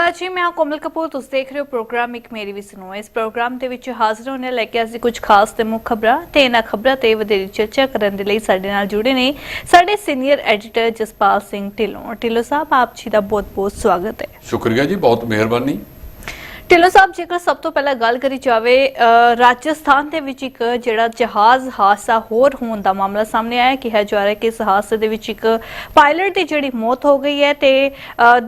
ਸਤਿ ਜੀ, ਮੈਂ ਕੋਮਲ ਕਪੂਰ। ਤੁਸੀਂ ਦੇਖ ਰਹੇ ਹੋ ਪ੍ਰੋਗਰਾਮ ਇੱਕ ਮੇਰੀ ਵੀ ਸੁਣੋ। ਇਸ ਪ੍ਰੋਗਰਾਮ ਦੇ ਵਿੱਚ ਹਾਜ਼ਰ ਹੋਣੇ ਲੈ ਕੇ ਅਸੀਂ ਕੁਝ ਖਾਸ ਤੇ ਮੁੱਖ ਖਬਰਾਂ ਤੇ ਇਹਨਾਂ ਖਬਰਾਂ ਤੇ ਵਧੇਰੇ ਚਰਚਾ ਕਰਨ ਦੇ ਲਈ ਸਾਡੇ ਨਾਲ ਜੁੜੇ ਨੇ ਸਾਡੇ ਸੀਨੀਅਰ ਐਡੀਟਰ ਜਸਪਾਲ ਸਿੰਘ ਢਿੱਲੋਂ। ਢਿੱਲੋਂ ਸਾਹਿਬ, ਆਪ ਜੀ ਦਾ ਬਹੁਤ-ਬਹੁਤ ਸਵਾਗਤ ਹੈ। ਸ਼ੁਕਰੀਆ ਜੀ, ਬਹੁਤ ਮਿਹਰਬਾਨੀ। ਢਿੱਲੋਂ ਸਾਹਿਬ ਜੇਕਰ ਸਭ ਤੋਂ ਪਹਿਲਾਂ ਗੱਲ ਕਰੀ ਜਾਵੇ ਰਾਜਸਥਾਨ ਦੇ ਵਿੱਚ ਇੱਕ ਜਿਹੜਾ ਜਹਾਜ਼ ਹਾਦਸਾ ਹੋਰ ਹੋਣ ਦਾ ਮਾਮਲਾ ਸਾਹਮਣੇ ਆਇਆ ਹੈ ਕਿਹਾ ਜਾ ਰਿਹਾ ਕਿ ਇਸ ਹਾਦਸੇ ਦੇ ਵਿੱਚ ਇੱਕ ਪਾਇਲਟ ਦੀ ਜਿਹੜੀ ਮੌਤ ਹੋ ਗਈ ਹੈ ਤੇ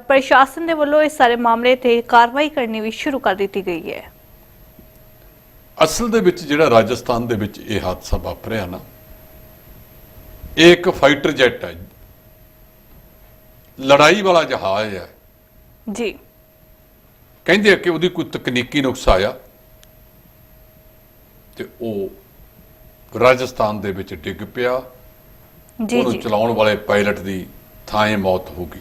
ਪ੍ਰਸ਼ਾਸਨ ਦੇ ਵੱਲੋਂ ਇਸ ਸਾਰੇ ਮਾਮਲੇ ਤੇ ਕਾਰਵਾਈ ਕਰਨੀ ਵੀ ਸ਼ੁਰੂ ਕਰ ਦਿੱਤੀ ਗਈ ਹੈ। ਅਸਲ ਦੇ ਵਿੱਚ ਜਿਹੜਾ ਰਾਜਸਥਾਨ ਦੇ ਵਿੱਚ ਇਹ ਹਾਦਸਾ ਵਾਪਰਿਆ ਨਾ ਇਹ ਇੱਕ ਫਾਈਟਰ ਜੈਟ ਹੈ। ਲੜਾਈ ਵਾਲਾ ਜਹਾਜ਼ ਹੈ। ਜੀ। ਕਹਿੰਦੇ ਆ ਕਿ ਉਹਦੀ ਕੋਈ ਤਕਨੀਕੀ ਨੁਕਸ ਆਇਆ ਤੇ ਉਹ ਰਾਜਸਥਾਨ ਦੇ ਵਿੱਚ ਡਿੱਗ ਪਿਆ। ਜੀ ਉਹਨੂੰ ਚਲਾਉਣ ਵਾਲੇ ਪਾਇਲਟ ਦੀ ਥਾਂ ਮੌਤ ਹੋ ਗਈ।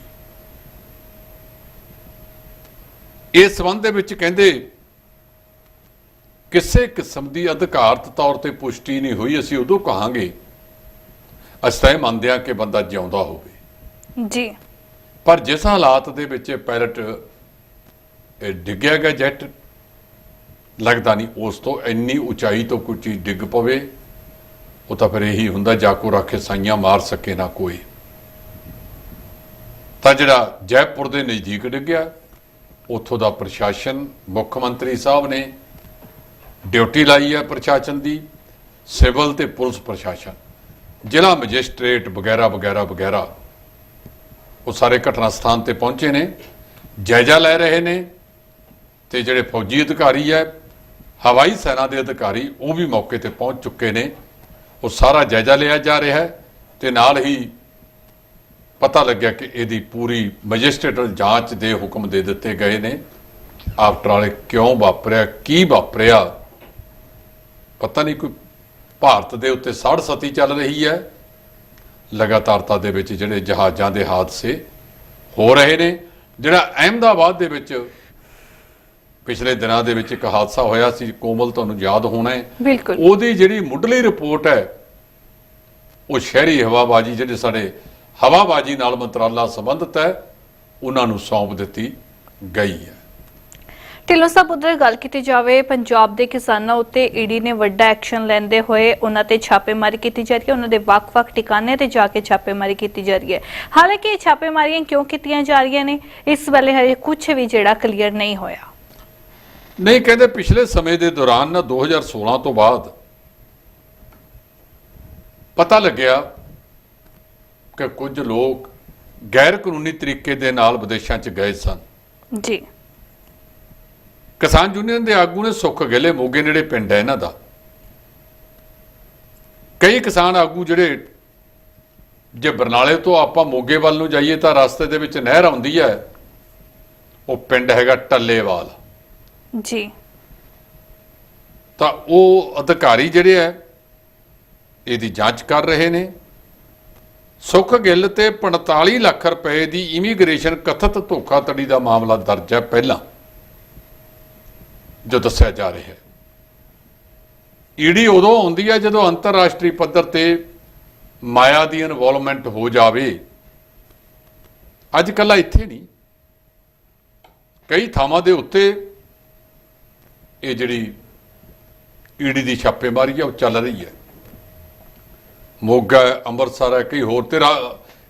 ਇਸ ਸੰਬੰਧ ਦੇ ਵਿੱਚ ਕਹਿੰਦੇ ਕਿਸੇ ਕਿਸਮ ਦੀ ਅਧਿਕਾਰਤ ਤੌਰ ਤੇ ਪੁਸ਼ਟੀ ਨਹੀਂ ਹੋਈ ਅਸੀਂ ਉਦੋਂ ਕਹਾਂਗੇ ਅਸੀਂ ਤਾਂ ਇਹ ਮੰਨਦੇ ਹਾਂ ਕਿ ਬੰਦਾ ਜਿਉਂਦਾ ਹੋਵੇ। ਜੀ। ਪਰ ਜਿਸ ਹਾਲਾਤ ਦੇ ਵਿੱਚ ਪਾਇਲਟ ਡਿੱਗਿਆ ਗਿਆ ਜੈਟ। ਲੱਗਦਾ ਨਹੀਂ ਉਸ ਤੋਂ ਇੰਨੀ ਉਚਾਈ ਤੋਂ ਕੋਈ ਚੀਜ਼ ਡਿੱਗ ਪਵੇ। ਉਹ ਤਾਂ ਫਿਰ ਇਹੀ ਹੁੰਦਾ, ਜਾ ਕੋ ਰੱਖੇ ਸਾਈਆਂ ਮਾਰ ਸਕੇ ਨਾ ਕੋਈ। ਤਾਂ ਜਿਹੜਾ ਜੈਪੁਰ ਦੇ ਨਜ਼ਦੀਕ ਡਿੱਗਿਆ, ਉੱਥੋਂ ਦਾ ਪ੍ਰਸ਼ਾਸਨ, ਮੁੱਖ ਮੰਤਰੀ ਸਾਹਿਬ ਨੇ ਡਿਊਟੀ ਲਾਈ ਹੈ ਪ੍ਰਸ਼ਾਸਨ ਦੀ, ਸਿਵਲ ਤੇ ਪੁਲਿਸ ਪ੍ਰਸ਼ਾਸਨ। ਜ਼ਿਲ੍ਹਾ ਮੈਜਿਸਟ੍ਰੇਟ ਵਗੈਰਾ ਵਗੈਰਾ ਵਗੈਰਾ। ਉਹ ਸਾਰੇ ਘਟਨਾ ਸਥਾਨ ਤੇ ਪਹੁੰਚੇ ਨੇ, ਜਾਇਜ਼ਾ ਲੈ ਰਹੇ ਨੇ। ਤੇ ਜਿਹੜੇ ਫੌਜੀ ਅਧਿਕਾਰੀ ਹੈ, ਹਵਾਈ ਸੈਨਾ ਦੇ ਅਧਿਕਾਰੀ, ਉਹ ਵੀ ਮੌਕੇ ਤੇ ਪਹੁੰਚ ਚੁੱਕੇ ਨੇ। ਉਹ ਸਾਰਾ ਜਾਇਜ਼ਾ ਲਿਆ ਜਾ ਰਿਹਾ ਹੈ ਤੇ ਨਾਲ ਹੀ ਪਤਾ ਲੱਗਿਆ ਕਿ ਇਹਦੀ ਪੂਰੀ ਮੈਜਿਸਟ੍ਰੇਟਲ ਜਾਂਚ ਦੇ ਹੁਕਮ ਦੇ ਦਿੱਤੇ ਗਏ ਨੇ। ਆਫਟਰ ਆਲ ਕਿਉਂ ਵਾਪਰਿਆ, ਕੀ ਵਾਪਰਿਆ? ਪਤਾ ਨਹੀਂ ਕੋਈ ਭਾਰਤ ਦੇ ਉੱਤੇ ਸੜ ਸਤੀ ਚੱਲ ਰਹੀ ਹੈ। ਲਗਾਤਾਰਤਾ ਦੇ ਵਿੱਚ ਜਿਹੜੇ ਜਹਾਜ਼ਾਂ ਦੇ ਹਾਦਸੇ ਹੋ ਰਹੇ ਨੇ, ਜਿਹੜਾ ਅਹਿਮਦਾਬਾਦ ਦੇ ਵਿੱਚ ਪਿਛਲੇ ਦਿਨਾਂ ਦੇ ਵਿੱਚ ਇੱਕ ਹਾਦਸਾ ਹੋਇਆ ਸੀ ਕੋਮਲ ਤੁਹਾਨੂੰ ਯਾਦ ਹੋਣਾ ਹੈ? ਉਹਦੀ ਜਿਹੜੀ ਮੁੱਢਲੀ ਰਿਪੋਰਟ ਹੈ ਉਹ ਸ਼ਹਿਰੀ ਹਵਾਬਾਜੀ ਜਿਹੜੇ ਸਾਡੇ ਹਵਾਬਾਜੀ ਨਾਲ ਮੰਤਰਾਲਾ ਸੰਬੰਧਿਤ ਹੈ ਉਹਨਾਂ ਨੂੰ ਸੌਂਪ ਦਿੱਤੀ ਗਈ ਹੈ। ਢਿੱਲੋਂ ਸਾਹਿਬ ਉਧਰ ਗੱਲ ਕੀਤੀ ਜਾਵੇ ਪੰਜਾਬ ਦੇ ਕਿਸਾਨਾਂ ਉੱਤੇ ਈਡੀ ਨੇ ਵੱਡਾ ਐਕਸ਼ਨ ਲੈਂਦੇ ਹੋਏ ਉਹਨਾਂ ਤੇ ਛਾਪੇਮਾਰੀ ਕੀਤੀ ਜਾ ਰਹੀ ਹੈ ਉਹਨਾਂ ਦੇ ਵੱਖ-ਵੱਖ ਟਿਕਾਣਿਆਂ ਤੇ ਜਾ ਕੇ ਛਾਪੇਮਾਰੀ ਕੀਤੀ ਜਾ ਰਹੀ ਹੈ। ਹਾਲਾਂਕਿ ਇਹ ਛਾਪੇਮਾਰੀਆਂ ਕਿਉਂ ਕੀਤੀਆਂ ਜਾ ਰਹੀਆਂ ਨੇ? ਇਸ ਵੇਲੇ ਹਜੇ ਕੁਝ ਵੀ ਜਿਹੜਾ ਕਲੀਅਰ ਨਹੀਂ ਹੋਇਆ। ਨਹੀਂ ਕਹਿੰਦੇ ਪਿਛਲੇ ਸਮੇਂ ਦੇ ਦੌਰਾਨ ਨਾ 2016 ਤੋਂ ਬਾਅਦ ਪਤਾ ਲੱਗਿਆ ਕਿ ਕੁਝ ਲੋਕ ਗੈਰ ਕਾਨੂੰਨੀ ਤਰੀਕੇ ਦੇ ਨਾਲ ਵਿਦੇਸ਼ਾਂ 'ਚ ਗਏ ਸਨ। ਜੀ। ਕਿਸਾਨ ਯੂਨੀਅਨ ਦੇ ਆਗੂ ਨੇ ਸੁੱਖ ਗੇਲੇ ਮੋਗੇ ਨੇੜੇ ਪਿੰਡ ਹੈ ਇਹਨਾਂ ਦਾ। ਕਈ ਕਿਸਾਨ ਆਗੂ ਜਿਹੜੇ ਜੇ ਬਰਨਾਲੇ ਤੋਂ ਆਪਾਂ ਮੋਗੇ ਵੱਲ ਨੂੰ ਜਾਈਏ ਤਾਂ ਰਸਤੇ ਦੇ ਵਿੱਚ ਨਹਿਰ ਆਉਂਦੀ ਹੈ ਉਹ ਪਿੰਡ ਹੈਗਾ ਟੱਲੇਵਾਲ। ਜੀ। ਤਾਂ ਉਹ ਅਧਿਕਾਰੀ ਜਿਹੜੇ ਹੈ ਇਹਦੀ ਜਾਂਚ ਕਰ ਰਹੇ ਨੇ। ਸੁਖ ਗਿੱਲ ਤੇ 45 ਲੱਖ ਰੁਪਏ ਦੀ ਇਮੀਗ੍ਰੇਸ਼ਨ ਕਥਿਤ ਧੋਖਾਧੜੀ ਦਾ ਮਾਮਲਾ ਦਰਜ ਹੈ ਪਹਿਲਾਂ, ਜੋ ਦੱਸਿਆ ਜਾ ਰਿਹਾ ਹੈ ਈਡੀ ਉਦੋਂ ਆਉਂਦੀ ਹੈ ਜਦੋਂ ਅੰਤਰਰਾਸ਼ਟਰੀ ਪੱਧਰ ਤੇ ਮਾਇਆ ਦੀ ਇਨਵੋਲਵਮੈਂਟ ਹੋ ਜਾਵੇ। ਅੱਜ ਕੱਲਾ ਇੱਥੇ ਨਹੀਂ। ਕਈ ਥਾਵਾਂ ਦੇ ਉੱਤੇ ਇਹ ਜਿਹੜੀ ਈਡੀ ਦੀ ਛਾਪੇਮਾਰੀ ਹੈ ਉਹ ਚੱਲ ਰਹੀ ਹੈ। ਮੋਗਾ ਅੰਮ੍ਰਿਤਸਰ ਹੈ ਕਈ ਹੋਰ ਤੇ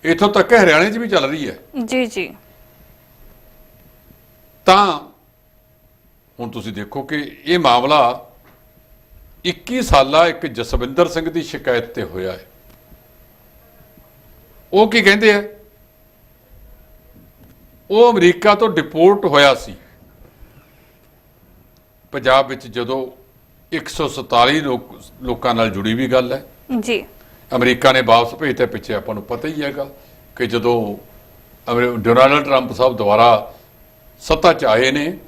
ਇੱਥੋਂ ਤੱਕ ਹਰਿਆਣੇ 'ਚ ਵੀ ਚੱਲ ਰਹੀ ਹੈ। ਜੀ ਜੀ। ਤਾਂ ਹੁਣ ਤੁਸੀਂ ਦੇਖੋ ਕਿ ਇਹ ਮਾਮਲਾ 21 ਸਾਲਾ ਇੱਕ ਜਸਵਿੰਦਰ ਸਿੰਘ ਦੀ ਸ਼ਿਕਾਇਤ ਤੇ ਹੋਇਆ ਹੈ। ਉਹ ਕੀ ਕਹਿੰਦੇ ਆ? ਉਹ ਅਮਰੀਕਾ ਤੋਂ ਡਿਪੋਰਟ ਹੋਇਆ ਸੀ। ਪੰਜਾਬ ਵਿੱਚ ਜਦੋਂ 147 ਲੋਕ ਨਾਲ ਜੁੜੀ ਵੀ ਗੱਲ ਹੈ। ਜੀ। ਅਮਰੀਕਾ ਨੇ ਵਾਪਸ ਭੇਜਤੇ ਪਿੱਛੇ ਆਪਾਂ ਨੂੰ ਪਤਾ ਹੀ ਹੈਗਾ ਕਿ ਜਦੋਂ ਡੋਨਾਲਡ ਟਰੰਪ ਸਾਹਿਬ ਦੁਬਾਰਾ ਸੱਤਾ 'ਚ ਆਏ ਨੇ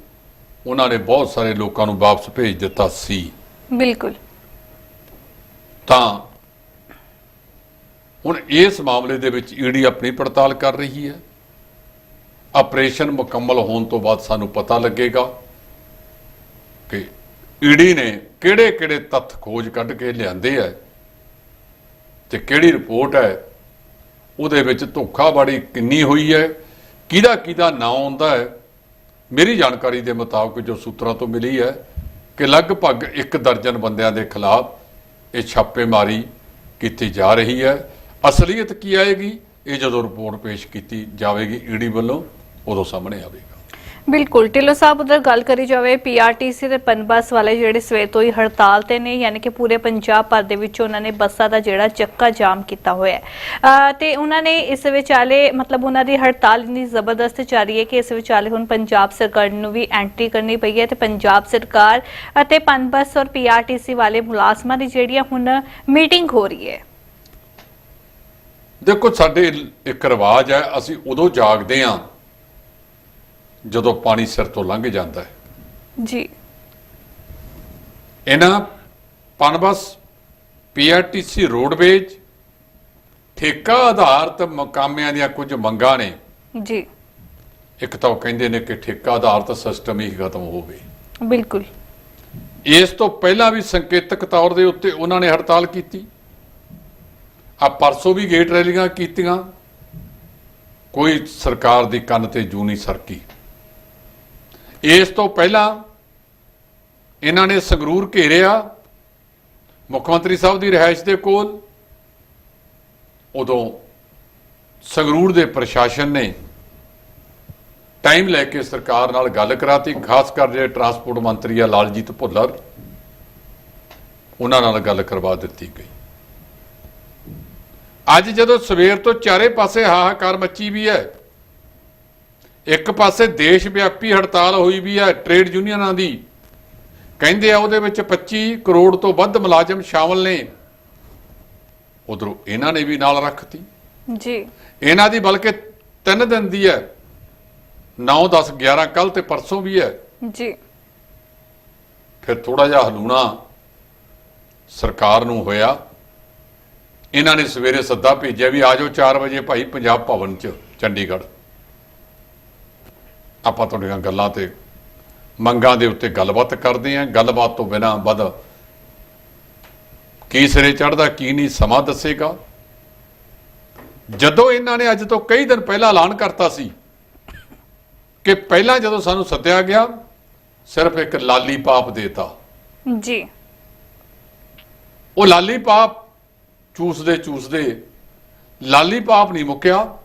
ਉਹਨਾਂ ਨੇ ਬਹੁਤ ਸਾਰੇ ਲੋਕਾਂ ਨੂੰ ਵਾਪਸ ਭੇਜ ਦਿੱਤਾ ਸੀ। ਬਿਲਕੁਲ। ਤਾਂ ਹੁਣ ਇਸ ਮਾਮਲੇ ਦੇ ਵਿੱਚ ਈਡੀ ਆਪਣੀ ਪੜਤਾਲ ਕਰ ਰਹੀ ਹੈ। ਆਪਰੇਸ਼ਨ ਮੁਕੰਮਲ ਹੋਣ ਤੋਂ ਬਾਅਦ ਸਾਨੂੰ ਪਤਾ ਲੱਗੇਗਾ ਕਿ ਈਡੀ ਨੇ ਕਿਹੜੇ-ਕਿਹੜੇ ਤੱਥ ਖੋਜ ਕੱਢ ਕੇ ਲਿਆਂਦੇ ਆ ਤੇ ਕਿਹੜੀ ਰਿਪੋਰਟ ਹੈ ਉਹਦੇ ਵਿੱਚ ਧੋਖਾਬਾੜੀ ਕਿੰਨੀ ਹੋਈ ਹੈ ਕਿਹਦਾ ਕਿਹਦਾ ਨਾਂ ਆਉਂਦਾ ਹੈ ਮੇਰੀ ਜਾਣਕਾਰੀ ਦੇ ਮੁਤਾਬਕ ਜੋ ਸੂਤਰਾਂ ਤੋਂ ਮਿਲੀ ਹੈ ਕਿ ਲਗਭਗ ਇੱਕ ਦਰਜਨ ਬੰਦਿਆਂ ਦੇ ਖਿਲਾਫ ਇਹ ਛਾਪੇਮਾਰੀ ਕੀਤੀ ਜਾ ਰਹੀ ਹੈ ਅਸਲੀਅਤ ਕੀ ਆਏਗੀ? ਇਹ ਜਦੋਂ ਰਿਪੋਰਟ ਪੇਸ਼ ਕੀਤੀ ਜਾਵੇਗੀ ਈਡੀ ਵੱਲੋਂ, ਉਦੋਂ ਸਾਹਮਣੇ ਆਵੇਗਾ। ਬਿਲਕੁਲ। ਢਿੱਲੋਂ ਸਾਹਿਬ, ਉਧਰ ਗੱਲ ਕਰੀ ਜਾਵੇ ਪੀਆਰਟੀਸੀ ਤੇ ਪਨਬਸ ਵਾਲੇ ਜਿਹੜੇ ਸਵੇਰ ਤੋਂ ਹੀ ਹੜਤਾਲ ਤੇ ਨੇ, ਯਾਨੀ ਕਿ ਪੂਰੇ ਪੰਜਾਬ ਭਰ ਦੇ ਵਿੱਚ ਉਹਨਾਂ ਨੇ ਬੱਸਾਂ ਦਾ ਜਿਹੜਾ ਚੱਕਾ ਜਾਮ ਕੀਤਾ ਹੋਇਆ ਹੈ। ਤੇ ਉਹਨਾਂ ਨੇ ਇਸ ਵਿਚਾਲੇ, ਮਤਲਬ ਉਹਨਾਂ ਦੀ ਹੜਤਾਲ ਇੰਨੀ ਜ਼ਬਰਦਸਤ ਚੱਲ ਹੈ ਕਿ ਇਸ ਵਿਚਾਲੇ ਹੁਣ ਪੰਜਾਬ ਸਰਕਾਰ ਨੂੰ ਵੀ ਐਂਟਰੀ ਕਰਨੀ ਪਈ ਹੈ ਤੇ ਪੰਜਾਬ ਸਰਕਾਰ ਅਤੇ ਪਨਬਸ ਔਰ ਪੀਆਰਟੀਸੀ ਵਾਲੇ ਮੁਲਾਜ਼ਮਾਂ ਦੀ ਜਿਹੜੀ ਆ ਹੁਣ ਮੀਟਿੰਗ ਹੋ ਰਹੀ ਹੈ। ਦੇਖੋ, ਸਾਡੇ ਇੱਕ ਰਿਵਾਜ ਹੈ, ਅਸੀਂ ਉਦੋਂ ਜਾਗਦੇ ਹਾਂ ਜਦੋਂ ਪਾਣੀ ਸਿਰ ਤੋਂ ਲੰਘ ਜਾਂਦਾ ਹੈ। ਜੀ। ਇਹਨਾਂ ਪਨਬਸ ਪੀਆਰਟੀਸੀ ਰੋਡਵੇਜ ਠੇਕਾ ਆਧਾਰਿਤ ਮਕਾਮਿਆਂ ਦੀਆਂ ਕੁਝ ਮੰਗਾਂ ਨੇ। ਜੀ। ਇੱਕ ਤਾਂ ਉਹ ਕਹਿੰਦੇ ਨੇ ਕਿ ਠੇਕਾ ਆਧਾਰਿਤ ਸਿਸਟਮ ਹੀ ਖਤਮ ਹੋਵੇ। ਬਿਲਕੁਲ। ਇਸ ਤੋਂ ਪਹਿਲਾਂ ਵੀ ਸੰਕੇਤਕ ਤੌਰ ਦੇ ਉੱਤੇ ਉਹਨਾਂ ਨੇ ਹੜਤਾਲ ਕੀਤੀ। ਆ ਪਰਸੋਂ ਵੀ ਗੇਟ ਰੈਲੀਆਂ ਕੀਤੀਆਂ। ਕੋਈ ਸਰਕਾਰ ਦੀ ਕੰਨ ਤੇ ਜੂ ਨਹੀਂ ਸਰਕੀ। ਇਸ ਤੋਂ ਪਹਿਲਾਂ ਇਹਨਾਂ ਨੇ ਸੰਗਰੂਰ ਘੇਰਿਆ, ਮੁੱਖ ਮੰਤਰੀ ਸਾਹਿਬ ਦੀ ਰਿਹਾਇਸ਼ ਦੇ ਕੋਲ। ਉਦੋਂ ਸੰਗਰੂਰ ਦੇ ਪ੍ਰਸ਼ਾਸਨ ਨੇ ਟਾਈਮ ਲੈ ਕੇ ਸਰਕਾਰ ਨਾਲ ਗੱਲ ਕਰਾਤੀ, ਖਾਸ ਕਰ ਜਿਹੜੇ ਟਰਾਂਸਪੋਰਟ ਮੰਤਰੀ ਆ ਲਾਲਜੀਤ ਭੁੱਲਰ, ਉਹਨਾਂ ਨਾਲ ਗੱਲ ਕਰਵਾ ਦਿੱਤੀ ਗਈ। ਅੱਜ ਜਦੋਂ ਸਵੇਰ ਤੋਂ ਚਾਰੇ ਪਾਸੇ ਹਾਹਾਕਾਰ ਮੱਚੀ ਵੀ ਹੈ ਇੱਕ ਪਾਸੇ ਦੇਸ਼ ਵਿਆਪੀ ਹੜਤਾਲ ਹੋਈ ਵੀ ਹੈ ਟ੍ਰੇਡ ਯੂਨੀਅਨਾਂ ਦੀ। ਕਹਿੰਦੇ ਆ ਉਹਦੇ ਵਿੱਚ 25 ਕਰੋੜ ਤੋਂ ਵੱਧ ਮੁਲਾਜ਼ਮ ਸ਼ਾਮਲ ਨੇ। ਉਧਰੋਂ ਇਹਨਾਂ ਨੇ ਵੀ ਨਾਲ ਰੱਖਤੀ। ਜੀ। ਇਹਨਾਂ ਦੀ ਬਲਕਿ 3 ਦਿਨ ਦੀ ਹੈ। 9 10 11 ਕੱਲ ਤੇ ਪਰਸੋਂ ਵੀ ਹੈ। ਜੀ। ਫਿਰ ਥੋੜਾ ਜਿਹਾ ਹਲੂਣਾ ਸਰਕਾਰ ਨੂੰ ਹੋਇਆ। ਇਹਨਾਂ ਨੇ ਸਵੇਰੇ ਸੱਦਾ ਭੇਜਿਆ ਵੀ ਆਜੋ 4 ਵਜੇ ਭਾਈ ਪੰਜਾਬ ਭਵਨ ਚ ਚੰਡੀਗੜ੍ਹ। ਆਪਾਂ ਤੁਹਾਡੀਆਂ ਗੱਲਾਂ ਤੇ ਮੰਗਾਂ ਦੇ ਉੱਤੇ ਗੱਲਬਾਤ ਕਰਦੇ ਆਂ ਗੱਲਬਾਤ ਤੋਂ ਬਿਨਾ ਵੱਧ ਕੀ ਸਿਰੇ ਚੜਦਾ ਕੀ ਨਹੀਂ ਸਮਾਂ ਦੱਸੇਗਾ। ਜਦੋਂ ਇਹਨਾਂ ਨੇ ਅੱਜ ਤੋਂ ਕਈ ਦਿਨ ਪਹਿਲਾਂ ਐਲਾਨ ਕਰਤਾ ਸੀ ਕਿ ਪਹਿਲਾਂ ਜਦੋਂ ਸਾਨੂੰ ਸੱਦਿਆ ਗਿਆ ਸਿਰਫ ਇੱਕ ਲਾਲੀਪਾਪ ਦੇਤਾ। ਜੀ। ਉਹ ਲਾਲੀਪਾਪ ਚੂਸਦੇ ਚੂਸਦੇ ਲਾਲੀਪਾਪ ਨਹੀਂ ਮੁੱਕਿਆ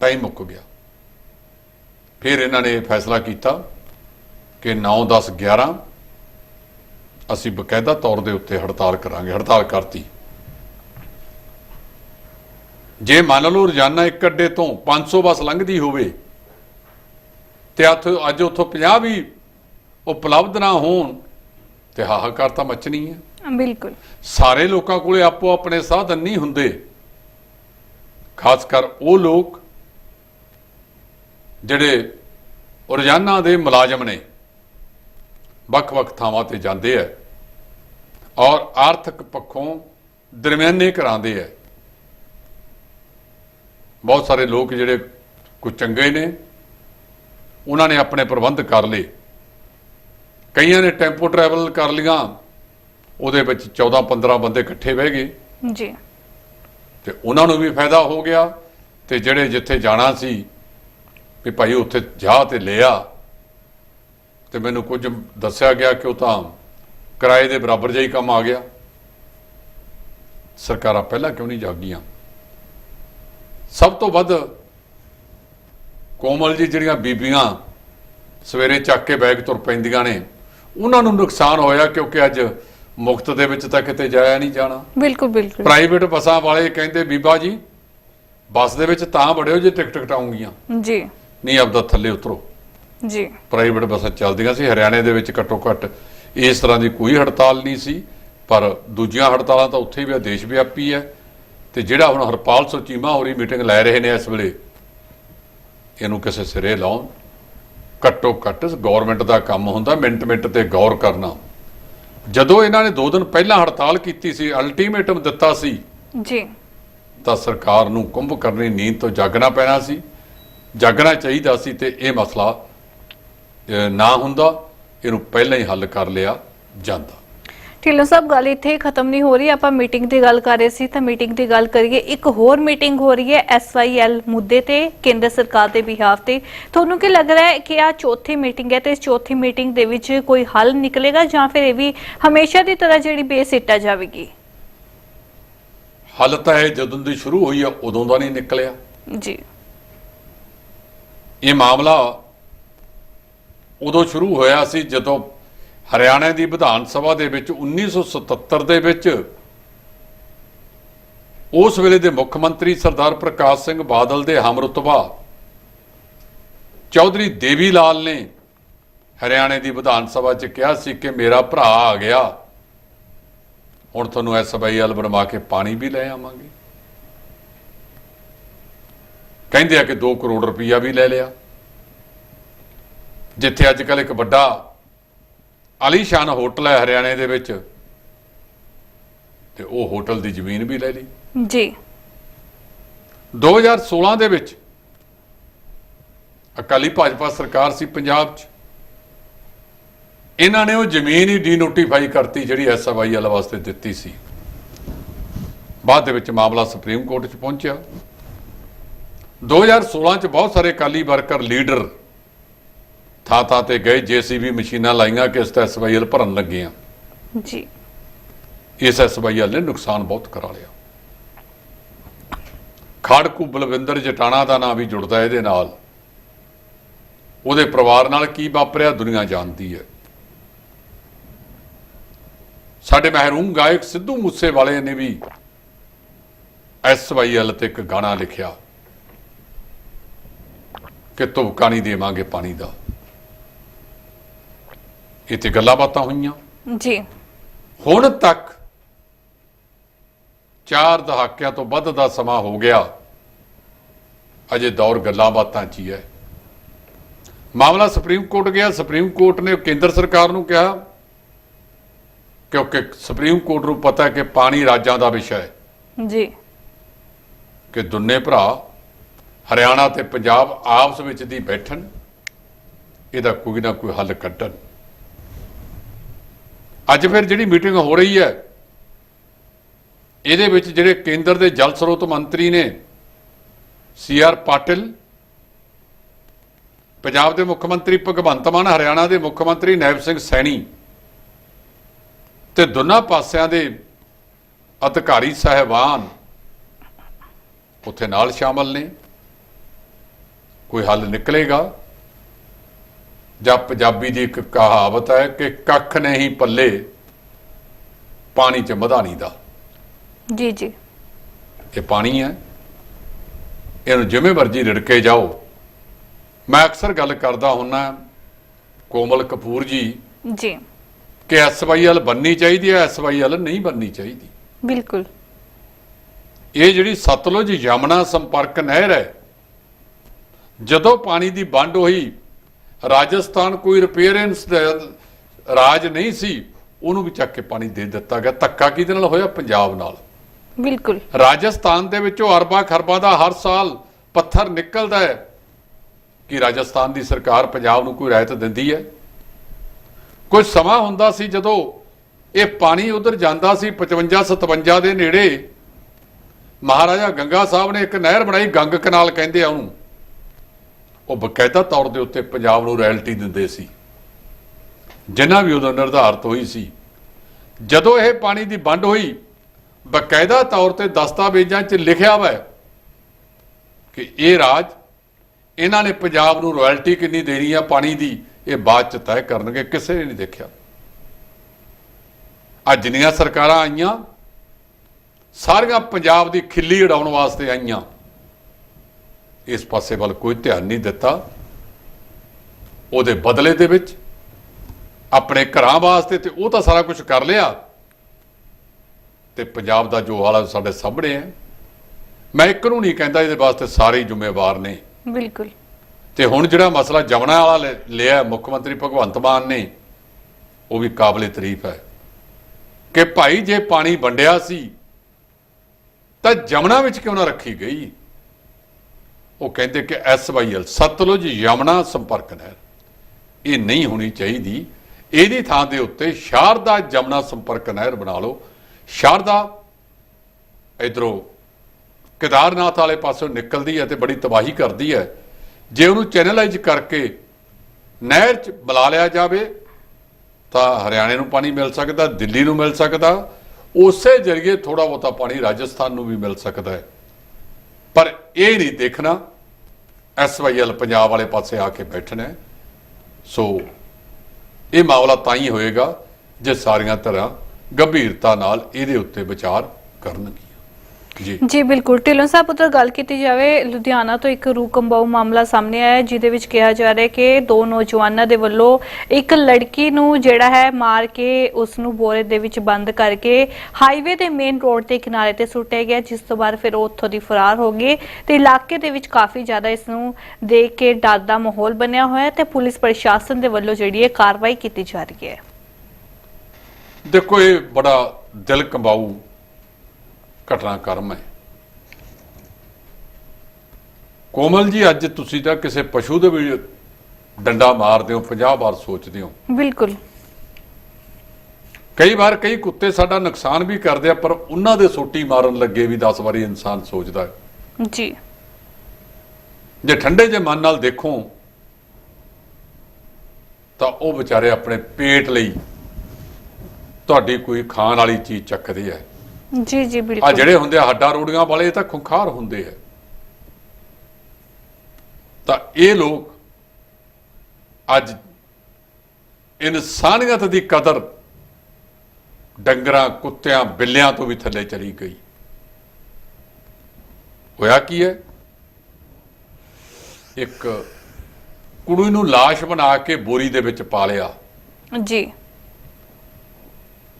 ਟਾਈਮ ਮੁੱਕ ਗਿਆ। ਫਿਰ ਇਹਨਾਂ ਨੇ ਫੈਸਲਾ ਕੀਤਾ ਕਿ 9 10 11 ਅਸੀਂ ਬਕਾਇਦਾ ਤੌਰ ਦੇ ਉੱਤੇ ਹੜਤਾਲ ਕਰਾਂਗੇ ਹੜਤਾਲ ਕਰਤੀ। ਜੇ ਮੰਨ ਲਓ ਰੋਜ਼ਾਨਾ ਇੱਕ ਅੱਡੇ ਤੋਂ 500 ਬੱਸ ਲੰਘਦੀ ਹੋਵੇ ਤੇ ਅੱਥ ਅੱਜ ਉੱਥੋਂ 50 ਵੀ ਉਪਲਬਧ ਨਾ ਹੋਣ ਤੇ ਹਾਹਾਕਾਰ ਤਾਂ ਮਚਣੀ ਹੈ। ਬਿਲਕੁਲ। ਸਾਰੇ ਲੋਕਾਂ ਕੋਲੇ ਆਪੋ ਆਪਣੇ ਸਾਧਨ ਨਹੀਂ ਹੁੰਦੇ। ਖਾਸ ਕਰ ਉਹ ਲੋਕ ਜਿਹੜੇ ਰੋਜ਼ਾਨਾ ਦੇ ਮੁਲਾਜ਼ਮ ਨੇ ਵੱਖ-ਵੱਖ ਥਾਵਾਂ ਤੇ ਜਾਂਦੇ ਆ ਔਰ ਆਰਥਿਕ ਪੱਖੋਂ ਦਰਮਿਆਨੇ ਕਰਾਉਂਦੇ ਆ ਬਹੁਤ ਸਾਰੇ ਲੋਕ ਜਿਹੜੇ ਕੁਝ ਚੰਗੇ ਨੇ ਉਹਨਾਂ ਨੇ ਆਪਣੇ ਪ੍ਰਬੰਧ ਕਰ ਲਏ। ਕਈਆਂ ਨੇ ਟੈਂਪੋ ਟਰੈਵਲ ਕਰ ਲੀਆਂ ਉਹਦੇ ਵਿੱਚ 14 15 ਬੰਦੇ ਇਕੱਠੇ ਬਹਿ ਗਏ। ਜੀ। ਤੇ ਉਹਨਾਂ ਨੂੰ ਵੀ ਫਾਇਦਾ ਹੋ ਗਿਆ ਤੇ ਜਿਹੜੇ ਜਿੱਥੇ ਜਾਣਾ ਸੀ ਵੀ ਭਾਈ ਉੱਥੇ ਜਾ ਤੇ ਲਿਆ। ਤੇ ਮੈਨੂੰ ਕੁਝ ਦੱਸਿਆ ਗਿਆ ਕਿ ਉਹ ਤਾਂ ਕਿਰਾਏ ਦੇ ਬਰਾਬਰ ਜਿਹਾ ਹੀ ਕੰਮ ਆ ਗਿਆ। ਸਰਕਾਰਾਂ ਪਹਿਲਾਂ ਕਿਉਂ ਨਹੀਂ ਜਾਗੀਆਂ? ਸਭ ਤੋਂ ਵੱਧ ਕੋਮਲ ਜੀ ਜਿਹੜੀਆਂ ਬੀਬੀਆਂ ਸਵੇਰੇ ਚੱਕ ਕੇ ਬੈਗ ਤੁਰ ਪੈਂਦੀਆਂ ਨੇ ਉਹਨਾਂ ਨੂੰ ਨੁਕਸਾਨ ਹੋਇਆ ਕਿਉਂਕਿ ਅੱਜ ਮੁਫਤ ਦੇ ਵਿੱਚ ਤਾਂ ਕਿਤੇ ਜਾਇਆ ਨਹੀਂ ਜਾਣਾ। ਬਿਲਕੁਲ ਬਿਲਕੁਲ। ਪ੍ਰਾਈਵੇਟ ਬੱਸਾਂ ਵਾਲੇ ਕਹਿੰਦੇ ਬੀਬਾ ਜੀ ਬੱਸ ਦੇ ਵਿੱਚ ਤਾਂ ਬੜਿਓ ਜੇ ਟਿਕਟ ਕਟਾਉਂਗੀਆਂ। ਜੀ। ਨਹੀਂ ਆਪਦਾ ਥੱਲੇ ਉਤਰੋ। ਜੀ। ਪ੍ਰਾਈਵੇਟ ਬੱਸਾਂ ਚੱਲਦੀਆਂ ਸੀ ਹਰਿਆਣੇ ਦੇ ਵਿੱਚ ਘੱਟੋ ਘੱਟ ਇਸ ਤਰ੍ਹਾਂ ਦੀ ਕੋਈ ਹੜਤਾਲ ਨਹੀਂ ਸੀ ਪਰ ਦੂਜੀਆਂ ਹੜਤਾਲਾਂ ਤਾਂ ਉੱਥੇ ਵੀ ਆ, ਦੇਸ਼ ਵਿਆਪੀ ਹੈ ਤੇ ਜਿਹੜਾ ਹੁਣ ਹਰਪਾਲ ਸਿੰਘ ਚੀਮਾ ਹੋਰੀ ਮੀਟਿੰਗ ਲੈ ਰਹੇ ਨੇ ਇਸ ਵੇਲੇ ਇਹਨੂੰ ਕਿਸੇ ਸਿਰੇ ਲਾਉਣ। ਘੱਟੋ ਘੱਟ ਗਵਰਨਮੈਂਟ ਦਾ ਕੰਮ ਹੁੰਦਾ ਮਿੰਟ ਮਿੰਟ ਤੇ ਗੌਰ ਕਰਨਾ। ਜਦੋਂ ਇਹਨਾਂ ਨੇ 2 ਦਿਨ ਪਹਿਲਾਂ ਹੜਤਾਲ ਕੀਤੀ ਸੀ ਅਲਟੀਮੇਟਮ ਦਿੱਤਾ ਸੀ ਜੀ। ਤਾਂ ਸਰਕਾਰ ਨੂੰ ਕੁੰਭ ਕਰਨੀ ਨੀਂਦ ਤੋਂ ਜਾਗਣਾ ਪੈਣਾ ਸੀ। ਜਾਗਣਾ ਚਾਹੀਦਾ ਸੀ ਤੇ ਇਹ ਮਸਲਾ ਨਾ ਹੁੰਦਾ ਇਹਨੂੰ ਪਹਿਲਾਂ ਹੀ ਹੱਲ ਕਰ ਲਿਆ ਜਾਂਦਾ। ਢਿੱਲੋਂ ਸਾਹਿਬ ਗੱਲ ਇੱਥੇ ਖਤਮ ਨਹੀਂ ਹੋ ਰਹੀ ਆਪਾਂ ਮੀਟਿੰਗ ਦੀ ਗੱਲ ਕਰ ਰਹੇ ਸੀ ਤਾਂ ਮੀਟਿੰਗ ਦੀ ਗੱਲ ਕਰੀਏ ਇੱਕ ਹੋਰ ਮੀਟਿੰਗ ਹੋ ਰਹੀ ਹੈ ਐਸਵਾਈਐਲ ਮੁੱਦੇ ਤੇ ਕੇਂਦਰ ਸਰਕਾਰ ਦੇ ਬਿਹਾਫ ਤੇ। ਤੁਹਾਨੂੰ ਕੀ ਲੱਗ ਰਿਹਾ ਹੈ ਕਿ ਆ ਚੌਥੀ ਮੀਟਿੰਗ ਹੈ ਤੇ ਇਸ ਚੌਥੀ ਮੀਟਿੰਗ ਦੇ ਵਿੱਚ ਕੋਈ ਹੱਲ ਨਿਕਲੇਗਾ ਜਾਂ ਫਿਰ ਇਹ ਵੀ ਹਮੇਸ਼ਾ ਦੀ ਤਰ੍ਹਾਂ ਜਿਹੜੀ ਬੇਸ ਇੱਟਾ ਜਾਵੇਗੀ? ਹੱਲ ਤਾਂ ਇਹ ਜਦੋਂ ਦੀ ਸ਼ੁਰੂ ਹੋਈ ਆ ਉਦੋਂ ਦਾ ਨਹੀਂ ਨਿਕਲਿਆ। ਜੀ। ਇਹ ਮਾਮਲਾ ਉਦੋਂ ਸ਼ੁਰੂ ਹੋਇਆ ਸੀ ਜਦੋਂ ਹਰਿਆਣਾ ਦੀ ਵਿਧਾਨ ਸਭਾ ਦੇ ਵਿੱਚ 1977 ਦੇ ਵਿੱਚ ਉਸ ਵੇਲੇ ਦੇ ਮੁੱਖ ਮੰਤਰੀ ਸਰਦਾਰ ਪ੍ਰਕਾਸ਼ ਸਿੰਘ ਬਾਦਲ ਦੇ ਹਮਰਤਬਾ ਚੌਧਰੀ ਦੇਵੀ ਲਾਲ ਨੇ ਹਰਿਆਣੇ ਦੀ ਵਿਧਾਨ ਸਭਾ 'ਚ ਕਿਹਾ ਸੀ ਕਿ ਮੇਰਾ ਭਰਾ ਆ ਗਿਆ, ਹੁਣ ਤੁਹਾਨੂੰ ਐਸਵਾਈਐਲ ਬਣਵਾ ਕੇ ਪਾਣੀ ਵੀ ਲੈ ਆਵਾਂਗੇ। ਕਹਿੰਦੇ ਆ ਕਿ 2 ਕਰੋੜ ਰੁਪਈਆ ਵੀ ਲੈ ਲਿਆ। ਜਿੱਥੇ ਅੱਜ ਕੱਲ ਇੱਕ ਵੱਡਾ ਆਲੀਸ਼ਾਨ ਹੋਟਲ ਹੈ ਹਰਿਆਣੇ ਦੇ ਵਿੱਚ ਤੇ ਉਹ ਹੋਟਲ ਦੀ ਜ਼ਮੀਨ ਵੀ ਲੈ ਲਈ। ਜੀ। 2016 ਦੇ ਵਿੱਚ ਅਕਾਲੀ ਭਾਜਪਾ ਸਰਕਾਰ ਸੀ ਪੰਜਾਬ 'ਚ। ਇਹਨਾਂ ਨੇ ਉਹ ਜ਼ਮੀਨ ਹੀ ਡੀਨੋਟੀਫਾਈ ਕਰਤੀ ਜਿਹੜੀ ਐਸਐਫਆਈਐਲ ਵਾਸਤੇ ਦਿੱਤੀ ਸੀ। ਬਾਅਦ ਦੇ ਵਿੱਚ ਮਾਮਲਾ ਸੁਪਰੀਮ ਕੋਰਟ 'ਚ ਪਹੁੰਚਿਆ। 2016 'ਚ ਬਹੁਤ ਸਾਰੇ ਅਕਾਲੀ ਵਰਕਰ ਲੀਡਰ ਥਾਂ ਥਾਂ ਤੇ ਗਏ ਜੀਸੀਬੀ ਮਸ਼ੀਨਾਂ ਲਾਈਆਂ ਕਿ ਇਸ ਐਸਵਾਈਐਲ ਭਰਨ ਲੱਗੇ ਆ ਜੀ। ਇਸ ਐਸਵਾਈਐਲ ਨੇ ਨੁਕਸਾਨ ਬਹੁਤ ਕਰਾ ਲਿਆ। ਖਾੜਕੂ ਬਲਵਿੰਦਰ ਜਟਾਣਾ ਦਾ ਨਾਮ ਵੀ ਜੁੜਦਾ ਇਹਦੇ ਨਾਲ। ਉਹਦੇ ਪਰਿਵਾਰ ਨਾਲ ਕੀ ਵਾਪਰਿਆ ਦੁਨੀਆ ਜਾਣਦੀ ਹੈ। ਸਾਡੇ ਮਹਿਰੂਮ ਗਾਇਕ ਸਿੱਧੂ ਮੂਸੇਵਾਲੇ ਨੇ ਵੀ ਐਸਵਾਈਐਲ ਤੇ ਇੱਕ ਗਾਣਾ ਲਿਖਿਆ। ਕਿ ਤੁਬਕਾ ਨਹੀਂ ਦੇਵਾਂਗੇ ਪਾਣੀ ਦਾ। ਇਹ ਤੇ ਗੱਲਾਂ ਬਾਤਾਂ ਹੋਈਆਂ। ਜੀ। ਹੁਣ ਤੱਕ ਚਾਰ ਦਹਾਕਿਆਂ ਤੋਂ ਵੱਧ ਦਾ ਸਮਾਂ ਹੋ ਗਿਆ। ਅਜੇ ਦੌਰ ਗੱਲਾਂ ਬਾਤਾਂ 'ਚ ਹੀ ਹੈ। ਮਾਮਲਾ ਸੁਪਰੀਮ ਕੋਰਟ ਗਿਆ। ਸੁਪਰੀਮ ਕੋਰਟ ਨੇ ਕੇਂਦਰ ਸਰਕਾਰ ਨੂੰ ਕਿਹਾ ਕਿਉਂਕਿ ਸੁਪਰੀਮ ਕੋਰਟ ਨੂੰ ਪਤਾ ਹੈ ਕਿ ਪਾਣੀ ਰਾਜਾਂ ਦਾ ਵਿਸ਼ਾ ਹੈ। ਜੀ। ਕਿ ਦੁੰਨੇ ਭਰਾ ਹਰਿਆਣਾ ਤੇ ਪੰਜਾਬ ਆਪਸ ਵਿੱਚ ਦੀ ਬੈਠਣ, ਇਹਦਾ ਕੋਈ ਨਾ ਕੋਈ ਹੱਲ ਕੱਢਣ। ਅੱਜ ਫਿਰ ਜਿਹੜੀ ਮੀਟਿੰਗ ਹੋ ਰਹੀ ਹੈ, ਇਹਦੇ ਵਿੱਚ ਜਿਹੜੇ ਕੇਂਦਰ ਦੇ ਜਲ ਸਰੋਤ ਮੰਤਰੀ ਨੇ, ਸੀ ਆਰ ਪਾਟਿਲ, ਪੰਜਾਬ ਦੇ ਮੁੱਖ ਮੰਤਰੀ ਭਗਵੰਤ ਮਾਨ, ਹਰਿਆਣਾ ਦੇ ਮੁੱਖ ਮੰਤਰੀ ਨੈਬ ਸਿੰਘ ਸੈਣੀ ਤੇ ਦੋਨਾਂ ਪਾਸਿਆਂ ਦੇ ਅਧਿਕਾਰੀ ਸਾਹਿਬਾਨ ਉੱਥੇ ਨਾਲ ਸ਼ਾਮਲ ਨੇ। ਕੋਈ ਹੱਲ ਨਿਕਲੇਗਾ? ਜਾਂ ਪੰਜਾਬੀ ਦੀ ਇੱਕ ਕਹਾਵਤ ਹੈ ਕਿ ਕੱਖ ਨਹੀਂ ਪੱਲੇ ਪਾਣੀ 'ਚ ਮਧਾਣੀ ਦਾ। ਜੀ ਜੀ। ਇਹ ਪਾਣੀ ਹੈ। ਇਹਨੂੰ ਜਿਵੇਂ ਮਰਜ਼ੀ ਰਿੜਕੇ ਜਾਓ। ਮੈਂ ਅਕਸਰ ਗੱਲ ਕਰਦਾ ਹੁੰਨਾ ਕੋਮਲ ਕਪੂਰ ਜੀ। ਜੀ। ਕਿ ਐਸਵਾਈਐਲ ਬੰਨੀ ਚਾਹੀਦੀ ਹੈ ਐਸਵਾਈਐਲ ਨਹੀਂ ਬੰਨੀ ਚਾਹੀਦੀ। ਬਿਲਕੁਲ। ਇਹ ਜਿਹੜੀ ਸਤਲੁਜ ਯਮਨਾ ਸੰਪਰਕ ਨਹਿਰ ਹੈ ਜਦੋਂ ਪਾਣੀ ਦੀ ਵੰਡ ਹੋਈ ਰਾਜਸਥਾਨ ਕੋਈ ਰਿਪੇਅਰੈਂਸ ਰਾਜ ਨਹੀਂ ਸੀ ਉਹਨੂੰ ਵੀ ਚੱਕ ਕੇ ਪਾਣੀ ਦੇ ਦਿੱਤਾ ਗਿਆ। ਧੱਕਾ ਕਿਹਦੇ ਨਾਲ ਹੋਇਆ? ਪੰਜਾਬ ਨਾਲ। ਬਿਲਕੁਲ। ਰਾਜਸਥਾਨ ਦੇ ਵਿੱਚੋਂ ਅਰਬਾਂ ਖਰਬਾਂ ਦਾ ਹਰ ਸਾਲ ਪੱਥਰ ਨਿਕਲਦਾ ਹੈ ਕਿ ਰਾਜਸਥਾਨ ਦੀ ਸਰਕਾਰ ਪੰਜਾਬ ਨੂੰ ਕੋਈ ਰਾਇਤ ਦਿੰਦੀ ਹੈ। ਕੁਝ ਸਮਾਂ ਹੁੰਦਾ ਸੀ ਜਦੋਂ ਇਹ ਪਾਣੀ ਉਧਰ ਜਾਂਦਾ ਸੀ 55 57 ਦੇ ਨੇੜੇ। ਮਹਾਰਾਜਾ ਗੰਗਾ ਸਾਹਿਬ ਨੇ ਇੱਕ ਨਹਿਰ ਬਣਾਈ ਗੰਗ ਕਨਾਲ ਕਹਿੰਦੇ ਆ ਉਹਨੂੰ। ਉਹ ਬਕਾਇਦਾ ਤੌਰ ਦੇ ਉੱਤੇ ਪੰਜਾਬ ਨੂੰ ਰਾਇਲਟੀ ਦਿੰਦੇ ਸੀ। ਜਿੰਨਾ ਵੀ ਉਦੋਂ ਨਿਰਧਾਰਤ ਹੋਈ ਸੀ। ਜਦੋਂ ਇਹ ਪਾਣੀ ਦੀ ਵੰਡ ਹੋਈ, ਬਕਾਇਦਾ ਤੌਰ ਤੇ ਦਸਤਾਵੇਜ਼ਾਂ 'ਚ ਲਿਖਿਆ ਹੋਇਆ ਕਿ ਇਹ ਰਾਜ ਇਹਨਾਂ ਨੇ ਪੰਜਾਬ ਨੂੰ ਰਾਇਲਟੀ ਕਿੰਨੀ ਦੇਣੀ ਆ, ਪਾਣੀ ਦੀ, ਇਹ ਬਾਅਦ 'ਚ ਤੈਅ ਕਰਨਗੇ, ਕਿਸੇ ਨੇ ਨਹੀਂ ਦੇਖਿਆ। ਅੱਜ ਜਿੰਨੀਆਂ ਸਰਕਾਰਾਂ ਆਈਆਂ, ਸਾਰੀਆਂ ਪੰਜਾਬ ਦੀ ਖਿੱਲੀ ਉਡਾਉਣ ਵਾਸਤੇ ਆਈਆਂ। ਇਸ ਪਾਸੇ ਵੱਲ ਕੋਈ ਧਿਆਨ ਨਹੀਂ ਦਿੱਤਾ। ਉਹਦੇ ਬਦਲੇ ਦੇ ਵਿੱਚ ਆਪਣੇ ਘਰਾਂ ਵਾਸਤੇ ਤੇ ਉਹ ਤਾਂ ਸਾਰਾ ਕੁਝ ਕਰ ਲਿਆ। ਤੇ ਪੰਜਾਬ ਦਾ ਜੋ ਹਾਲ ਸਾਡੇ ਸਾਹਮਣੇ ਹੈ। ਮੈਂ ਇੱਕ ਨੂੰ ਨਹੀਂ ਕਹਿੰਦਾ ਇਹਦੇ ਵਾਸਤੇ ਸਾਰੇ ਜ਼ਿੰਮੇਵਾਰ ਨੇ। ਬਿਲਕੁਲ। ਤੇ ਹੁਣ ਜਿਹੜਾ ਮਸਲਾ ਜਮਨਾ ਵਾਲਾ ਲਿਆ ਮੁੱਖ ਮੰਤਰੀ ਭਗਵੰਤ ਮਾਨ ਨੇ ਉਹ ਵੀ ਕਾਬਲੇ ਤਾਰੀਫ ਹੈ। ਕਿ ਭਾਈ ਜੇ ਪਾਣੀ ਵੰਡਿਆ ਸੀ ਤਾਂ ਜਮਨਾ ਵਿੱਚ ਕਿਉਂ ਨਾ ਰੱਖੀ ਗਈ? ਉਹ ਕਹਿੰਦੇ ਕਿ ਐਸਵਾਈਐਲ ਸਤਲੁਜ ਯਮਨਾ ਸੰਪਰਕ ਨਹਿਰ ਇਹ ਨਹੀਂ ਹੋਣੀ ਚਾਹੀਦੀ। ਇਹਦੀ ਥਾਂ ਦੇ ਉੱਤੇ ਸ਼ਾਰਦਾ ਜਮਨਾ ਸੰਪਰਕ ਨਹਿਰ ਬਣਾ ਲਓ। ਸ਼ਾਰਦਾ ਇਧਰੋਂ ਕੇਦਾਰਨਾਥ ਵਾਲੇ ਪਾਸੋਂ ਨਿਕਲਦੀ ਹੈ ਤੇ ਬੜੀ ਤਬਾਹੀ ਕਰਦੀ ਹੈ। ਜੇ ਉਹਨੂੰ ਚੈਨਲਾਈਜ਼ ਕਰਕੇ ਨਹਿਰ 'ਚ ਬੁਲਾ ਲਿਆ ਜਾਵੇ, ਤਾਂ ਹਰਿਆਣੇ ਨੂੰ ਪਾਣੀ ਮਿਲ ਸਕਦਾ, ਦਿੱਲੀ ਨੂੰ ਮਿਲ ਸਕਦਾ। ਉਸੇ ਜਰੀਏ ਥੋੜਾ ਬਹੁਤਾ ਪਾਣੀ ਰਾਜਸਥਾਨ ਨੂੰ ਵੀ ਮਿਲ ਸਕਦਾ ਹੈ। ਪਰ ਇਹ ਨਹੀਂ ਦੇਖਣਾ। ਐਸਵਾਈਐਲ ਪੰਜਾਬ ਵਾਲੇ ਪਾਸੇ ਆ ਕੇ ਬੈਠਣਾ ਸੋ ਇਹ ਮਾਮਲਾ ਤਾਂ ਹੀ ਹੋਏਗਾ ਜੇ ਸਾਰੀਆਂ ਤਰ੍ਹਾਂ ਗੰਭੀਰਤਾ ਨਾਲ ਇਹਦੇ ਉੱਤੇ ਵਿਚਾਰ ਕਰਨਗੇ। ਜੀ। ਜੀ ਬਿਲਕੁਲ। ਢਿੱਲੋਂ ਸਾਹਿਬ ਉੱਧਰ ਗੱਲ ਕੀਤੀ ਜਾਵੇ ਲੁਧਿਆਣਾ ਤੋਂ ਇੱਕ ਰੂਹ ਕੰਬਾਊ ਮਾਮਲਾ ਸਾਹਮਣੇ ਆਇਆ ਹੈ, ਜਿਹਦੇ ਵਿੱਚ ਕਿਹਾ ਜਾ ਰਿਹਾ ਹੈ ਕਿ ਦੋ ਨੌਜਵਾਨਾਂ ਦੇ ਵੱਲੋਂ ਇੱਕ ਲੜਕੀ ਨੂੰ ਜਿਹੜਾ ਹੈ ਮਾਰ ਕੇ ਉਸ ਨੂੰ ਬੋਰੇ ਦੇ ਵਿੱਚ ਬੰਦ ਕਰਕੇ ਹਾਈਵੇ ਦੇ ਮੇਨ ਰੋਡ ਦੇ ਕਿਨਾਰੇ ਤੇ ਸੁੱਟਿਆ ਗਿਆ ਜਿਸ ਤੋਂ ਬਾਅਦ ਫਿਰ ਉਹ ਉੱਥੋਂ ਦੀ ਫਰਾਰ ਹੋ ਗਏ ਤੇ ਇਲਾਕੇ ਦੇ ਵਿੱਚ ਕਾਫੀ ਜ਼ਿਆਦਾ ਇਸ ਨੂੰ ਦੇਖ ਕੇ ਡਰ ਦਾ ਮਾਹੌਲ ਬਣਿਆ ਹੋਇਆ ਹੈ ਤੇ ਪੁਲਿਸ ਪ੍ਰਸ਼ਾਸਨ ਦੇ ਵੱਲੋਂ ਜਿਹੜੀ ਹੈ ਕਾਰਵਾਈ ਕੀਤੀ ਜਾ ਰਹੀ ਹੈ। ਦੇਖੋ ਇਹ ਬੜਾ ਦਿਲ ਕੰਬਾਊ ਘਟਨਾਕ੍ਰਮ ਹੈ। ਕੋਮਲ ਜੀ ਅੱਜ ਤੁਸੀਂ ਤਾਂ ਕਿਸੇ ਪਸ਼ੂ ਦੇ ਵੀ ਡੰਡਾ ਮਾਰਦੇ ਹੋ 50 ਵਾਰ ਸੋਚਦੇ ਹੋ। ਬਿਲਕੁਲ। ਕਈ ਵਾਰ ਕਈ ਕੁੱਤੇ ਸਾਡਾ ਨੁਕਸਾਨ ਵੀ ਕਰਦੇ ਆ ਪਰ ਉਹਨਾਂ ਦੇ ਸੋਟੀ ਮਾਰਨ ਲੱਗੇ ਵੀ 10 ਵਾਰੀ ਇਨਸਾਨ ਸੋਚਦਾ ਹੈ। ਜੀ। ਜੇ ਠੰਡੇ ਜੇ ਮਨ ਨਾਲ ਦੇਖੋ ਤਾਂ ਉਹ ਵਿਚਾਰੇ ਆਪਣੇ ਪੇਟ ਲਈ ਤੁਹਾਡੀ ਕੋਈ ਖਾਣ ਵਾਲੀ ਚੀਜ਼ ਚੱਕਦੇ ਆ। ਜੀ ਜੀ ਆ ਬਿਲਕੁਲ। ਜਿਹੜੇ ਹੁੰਦੇ ਆ ਹੱਡਾਂ ਰੋੜੀਆਂ ਵਾਲੇ ਇਹ ਤਾਂ ਖੁੰਖਾਰ ਹੁੰਦੇ ਆ। ਤਾਂ ਇਹ ਲੋਕ ਅੱਜ ਇਨਸਾਨੀਅਤ ਦੀ ਕਦਰ ਡੰਗਰਾਂ ਕੁੱਤਿਆਂ ਬਿੱਲਿਆਂ ਤੋਂ ਵੀ ਥੱਲੇ ਚਲੀ ਗਈ। ਹੋਇਆ ਕੀ ਹੈ? ਇੱਕ ਕੁੜੀ ਨੂੰ লাশ ਬਣਾ ਕੇ ਬੋਰੀ ਦੇ ਵਿੱਚ ਪਾ ਲਿਆ। ਜੀ।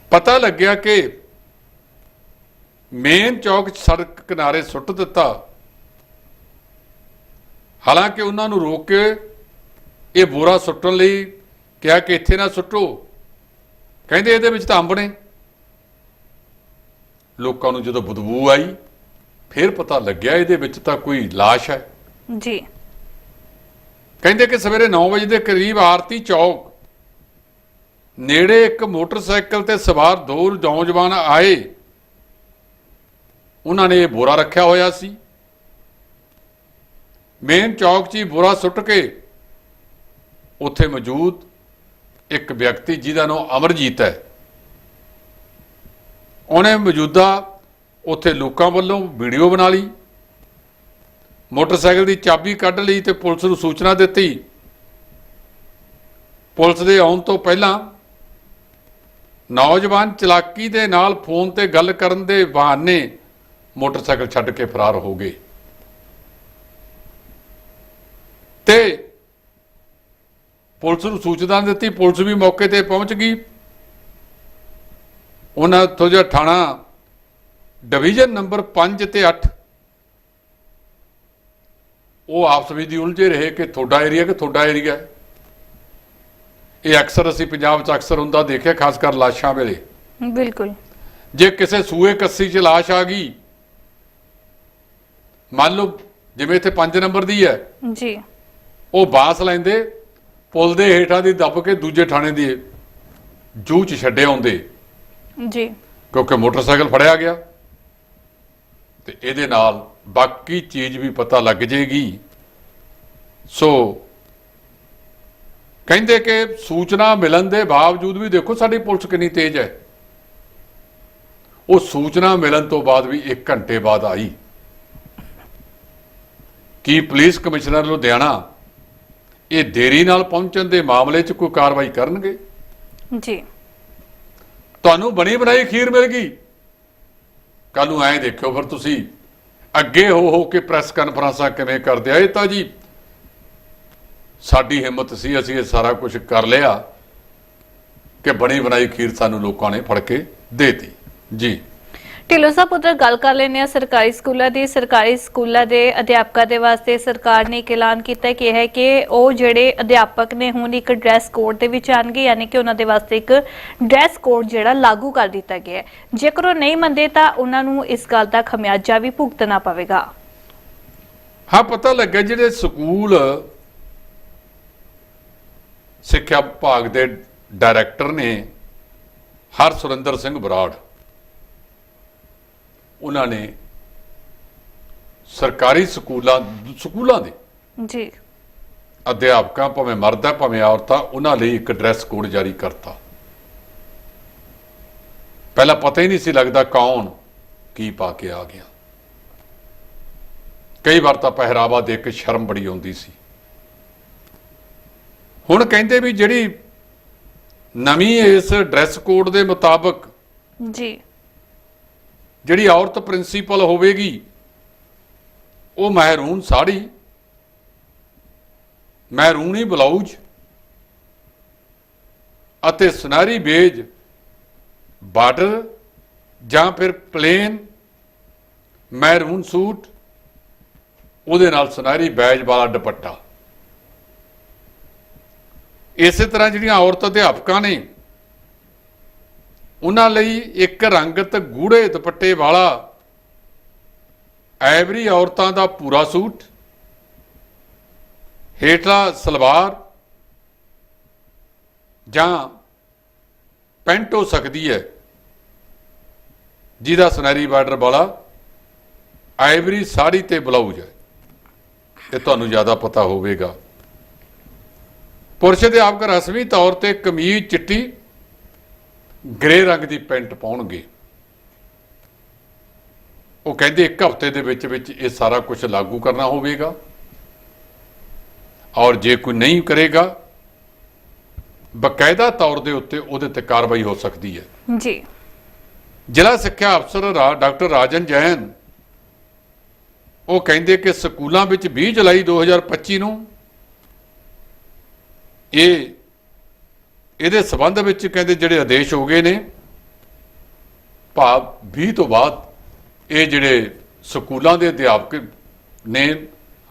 ਪਤਾ ਲੱਗਿਆ ਕਿ ਮੇਨ ਚੌਕ 'ਚ ਸੜਕ ਕਿਨਾਰੇ ਸੁੱਟ ਦਿੱਤਾ। ਹਾਲਾਂਕਿ ਉਹਨਾਂ ਨੂੰ ਰੋਕ ਕੇ ਇਹ ਬੋਰਾ ਸੁੱਟਣ ਲਈ ਕਿਹਾ ਕਿ ਇੱਥੇ ਨਾ ਸੁੱਟੋ। ਕਹਿੰਦੇ ਇਹਦੇ ਵਿੱਚ ਤਾਂ ਅੰਬ ਨੇ। ਲੋਕਾਂ ਨੂੰ ਜਦੋਂ ਬਦਬੂ ਆਈ ਫਿਰ ਪਤਾ ਲੱਗਿਆ ਇਹਦੇ ਵਿੱਚ ਤਾਂ ਕੋਈ লাশ ਹੈ। ਜੀ। ਕਹਿੰਦੇ ਕਿ ਸਵੇਰੇ 9 ਵਜੇ ਦੇ ਕਰੀਬ ਆਰਤੀ ਚੌਕ ਨੇੜੇ ਇੱਕ ਮੋਟਰਸਾਈਕਲ ਤੇ ਸਵਾਰ ਦੋ ਨੌਜਵਾਨ ਆਏ। ਉਹਨਾਂ ਨੇ ਇਹ ਬੋਰਾ ਰੱਖਿਆ ਹੋਇਆ ਸੀ। ਮੇਨ ਚੌਕ 'ਚ ਹੀ ਬੋਰਾ ਸੁੱਟ ਕੇ ਉੱਥੇ ਮੌਜੂਦ ਇੱਕ ਵਿਅਕਤੀ ਜਿਹਦਾ ਨਾਮ ਅਮਰਜੀਤ ਹੈ। ਉਹਨੇ ਮੌਜੂਦਾ ਉੱਥੇ ਲੋਕਾਂ ਵੱਲੋਂ ਵੀਡੀਓ ਬਣਾ ਲਈ, ਮੋਟਰਸਾਈਕਲ ਦੀ ਚਾਬੀ ਕੱਢ ਲਈ ਤੇ ਪੁਲਿਸ ਨੂੰ ਸੂਚਨਾ ਦਿੱਤੀ। ਪੁਲਿਸ ਦੇ ਆਉਣ ਤੋਂ ਪਹਿਲਾਂ ਨੌਜਵਾਨ ਚਲਾਕੀ ਦੇ ਨਾਲ ਫੋਨ ਤੇ ਗੱਲ ਕਰਨ ਦੇ ਬਹਾਨੇ ਮੋਟਰਸਾਈਕਲ ਛੱਡ ਕੇ ਫਰਾਰ ਹੋ ਗਏ। ਤੇ ਪੁਲਿਸ ਨੂੰ ਸੂਚਨਾ ਦਿੱਤੀ ਪੁਲਿਸ ਵੀ ਮੌਕੇ ਤੇ ਪਹੁੰਚ ਗਈ। ਉਹਨਾਂ ਤੋਂ ਜਿਹੜਾ ਥਾਣਾ ਡਿਵੀਜ਼ਨ ਨੰਬਰ 5 ਤੇ 8 ਉਹ ਆਪਸ ਵਿੱਚ ਦੀ ਉਲਝੇ ਰਹੇ ਕਿ ਤੁਹਾਡਾ ਏਰੀਆ ਕਿ ਤੁਹਾਡਾ ਏਰੀਆ। ਇਹ ਅਕਸਰ ਅਸੀਂ ਪੰਜਾਬ 'ਚ ਅਕਸਰ ਹੁੰਦਾ ਦੇਖਿਆ ਖਾਸ ਕਰ ਲਾਸ਼ਾਂ ਵੇਲੇ। ਬਿਲਕੁਲ। ਜੇ ਕਿਸੇ ਸੂਏ ਕੱਸੀ 'ਚ ਲਾਸ਼ ਆ ਗਈ ਮੰਨ ਲਓ ਜਿਵੇਂ ਇੱਥੇ 5 ਨੰਬਰ ਦੀ ਹੈ। ਜੀ। ਉਹ ਬਾਸ ਲੈਂਦੇ ਪੁਲ ਦੇ ਹੇਠਾਂ ਦੀ ਦੱਬ ਕੇ ਦੂਜੇ ਥਾਣੇ ਦੀ ਜੂਹ 'ਚ ਛੱਡੇ ਆਉਂਦੇ। ਜੀ। ਕਿਉਂਕਿ ਮੋਟਰਸਾਈਕਲ ਫੜਿਆ ਗਿਆ। ਤੇ ਇਹਦੇ ਨਾਲ ਬਾਕੀ ਚੀਜ਼ ਵੀ ਪਤਾ ਲੱਗ ਜੇਗੀ। ਸੋ ਕਹਿੰਦੇ ਕਿ ਸੂਚਨਾ ਮਿਲਣ ਦੇ ਬਾਵਜੂਦ ਵੀ ਦੇਖੋ ਸਾਡੀ ਪੁਲਿਸ ਕਿੰਨੀ ਤੇਜ਼ ਹੈ। ਉਹ ਸੂਚਨਾ ਮਿਲਣ ਤੋਂ ਬਾਅਦ ਵੀ 1 ਘੰਟੇ ਬਾਅਦ ਆਈ। ਕੀ ਪੁਲਿਸ ਕਮਿਸ਼ਨਰ ਲੁਧਿਆਣਾ ਇਹ ਦੇਰੀ ਨਾਲ ਪਹੁੰਚਣ ਦੇ ਮਾਮਲੇ 'ਚ ਕੋਈ ਕਾਰਵਾਈ ਕਰਨਗੇ? ਜੀ। ਤੁਹਾਨੂੰ ਬਣੀ ਬਣਾਈ ਖੀਰ ਮਿਲ ਗਈ। ਕੱਲ ਨੂੰ ਐਂ ਦੇਖਿਓ ਫਿਰ ਤੁਸੀਂ। ਅੱਗੇ ਹੋ ਹੋ ਕੇ ਪ੍ਰੈਸ ਕਾਨਫਰੰਸਾਂ ਕਿਵੇਂ ਕਰਦੇ ਆ ਇਹ ਤਾਂ ਜੀ। ਸਾਡੀ ਹਿੰਮਤ ਸੀ ਅਸੀਂ ਇਹ ਸਾਰਾ ਕੁਝ ਕਰ ਲਿਆ ਕਿ ਬਣੀ ਬਣਾਈ ਖੀਰ ਸਾਨੂੰ ਲੋਕਾਂ ਨੇ ਫੜ ਕੇ ਦੇਤੀ। ਜੀ। ਢਿੱਲੋਂ ਸਾਹਿਬ ਉਧਰ ਗੱਲ ਕਰ ਲੈਂਦੇ ਆ ਸਰਕਾਰੀ ਸਕੂਲਾਂ ਦੀ, ਸਰਕਾਰੀ ਸਕੂਲਾਂ ਦੇ ਅਧਿਆਪਕਾਂ ਦੇ ਵਾਸਤੇ ਸਰਕਾਰ ਨੇ ਇੱਕ ਐਲਾਨ ਕੀਤਾ ਕਿ ਹੈ ਕਿ ਉਹ ਜਿਹੜੇ ਅਧਿਆਪਕ ਨੇ, ਹੁਣ ਇੱਕ ਡਰੈਸ ਕੋਡ ਦੇ ਵਿੱਚ ਆਣਗੇ ਯਾਨੀ ਕਿ ਉਹਨਾਂ ਦੇ ਵਾਸਤੇ ਇੱਕ ਡਰੈਸ ਕੋਡ ਜਿਹੜਾ ਲਾਗੂ ਕਰ ਦਿੱਤਾ ਗਿਆ ਹੈ। ਜੇਕਰ ਉਹ ਨਹੀਂ ਮੰਨਦੇ ਤਾਂ ਉਹਨਾਂ ਨੂੰ ਇਸ ਗੱਲ ਦਾ ਖਮਿਆਜਾ ਵੀ ਭੁਗਤਣਾ ਪਵੇਗਾ। ਹਾਂ, ਪਤਾ ਲੱਗਾ ਜਿਹੜੇ ਸਕੂਲ ਸਿੱਖਿਆ ਵਿਭਾਗ ਦੇ ਡਾਇਰੈਕਟਰ ਨੇ ਹਰ ਸੁਰਿੰਦਰ ਸਿੰਘ ਬਰਾੜ। ਉਹਨਾਂ ਨੇ ਸਰਕਾਰੀ ਸਕੂਲਾਂ ਸਕੂਲਾਂ ਦੇ ਜੀ। ਅਧਿਆਪਕਾਂ ਭਾਵੇਂ ਮਰਦ ਹੈ ਭਾਵੇਂ ਔਰਤ ਉਹਨਾਂ ਲਈ ਇੱਕ ਡਰੈਸ ਕੋਡ ਜਾਰੀ ਕਰਤਾ। ਪਹਿਲਾਂ ਪਤਾ ਹੀ ਨਹੀਂ ਸੀ ਲੱਗਦਾ ਕੌਣ ਕੀ ਪਾ ਕੇ ਆ ਗਿਆ। ਕਈ ਵਾਰ ਤਾਂ ਪਹਿਰਾਵਾ ਦੇਖ ਕੇ ਸ਼ਰਮ ਬੜੀ ਆਉਂਦੀ ਸੀ। ਹੁਣ ਕਹਿੰਦੇ ਵੀ ਜਿਹੜੀ ਨਵੀਂ ਇਸ ਡਰੈਸ ਕੋਡ ਦੇ ਮੁਤਾਬਕ ਜੀ। ਜਿਹੜੀ ਔਰਤ ਪ੍ਰਿੰਸੀਪਲ ਹੋਵੇਗੀ, ਉਹ ਮਹਿਰੂਨ ਸਾੜੀ, ਮਹਿਰੂਨੀ ਬਲਾਊਜ ਅਤੇ ਸੁਨਹਿਰੀ ਬੇਜ, ਬਾਰਡਰ ਜਾਂ ਫਿਰ ਪਲੇਨ ਮਹਿਰੂਨ ਸੂਟ, ਉਹਦੇ ਨਾਲ ਸੁਨਹਿਰੀ ਬੈਜ ਵਾਲਾ ਦੁਪੱਟਾ। ਇਸੇ ਤਰ੍ਹਾਂ ਜਿਹੜੀਆਂ ਔਰਤ ਅਧਿਆਪਕਾਂ ਨੇ ਉਹਨਾਂ ਲਈ ਇੱਕ ਰੰਗਤ ਗੂੜੇ ਦੁਪੱਟੇ ਵਾਲਾ ਐਵਰੀ ਔਰਤਾਂ ਦਾ ਪੂਰਾ ਸੂਟ, ਹੇਠਲਾ ਸਲਵਾਰ ਜਾਂ ਪੈਂਟ ਹੋ ਸਕਦੀ ਹੈ, ਜਿਹਦਾ ਸੁਨਹਿਰੀ ਬਾਰਡਰ ਵਾਲਾ ਆਈਵਰੀ ਸਾੜੀ ਤੇ ਬਲਾਊਜ਼ ਹੈ। ਇਹ ਤੁਹਾਨੂੰ ਜ਼ਿਆਦਾ ਪਤਾ ਹੋਵੇਗਾ। ਪੁਰਸ਼ ਦੇ ਆਪਕ ਰਸਮੀ ਤੌਰ ਤੇ ਕਮੀਜ਼, ਚਿੱਟੀ ਗ੍ਰੇ ਰੰਗ ਦੀ ਪੈਂਟ ਪਾਉਣਗੇ। ਉਹ ਕਹਿੰਦੇ ਇੱਕ ਹਫ਼ਤੇ ਦੇ ਵਿੱਚ ਵਿੱਚ ਇਹ ਸਾਰਾ ਕੁਝ ਲਾਗੂ ਕਰਨਾ ਹੋਵੇਗਾ। ਔਰ ਜੇ ਕੋਈ ਨਹੀਂ ਕਰੇਗਾ ਬਕਾਇਦਾ ਤੌਰ ਦੇ ਉੱਤੇ ਉਹਦੇ ਤੇ ਕਾਰਵਾਈ ਹੋ ਸਕਦੀ ਹੈ। ਜੀ। ਜ਼ਿਲ੍ਹਾ ਸਿੱਖਿਆ ਅਫਸਰ ਡਾਕਟਰ ਰਾਜਨ ਜੈਨ ਉਹ ਕਹਿੰਦੇ ਕਿ ਸਕੂਲਾਂ ਵਿੱਚ 20 ਜੁਲਾਈ 2025 ਨੂੰ ਇਹ ਇਹਦੇ ਸਬੰਧ ਵਿੱਚ ਕਹਿੰਦੇ ਜਿਹੜੇ ਆਦੇਸ਼ ਹੋ ਗਏ ਨੇ ਭਾਵ 20 ਤੋਂ ਬਾਅਦ ਇਹ ਜਿਹੜੇ ਸਕੂਲਾਂ ਦੇ ਅਧਿਆਪਕ ਨੇ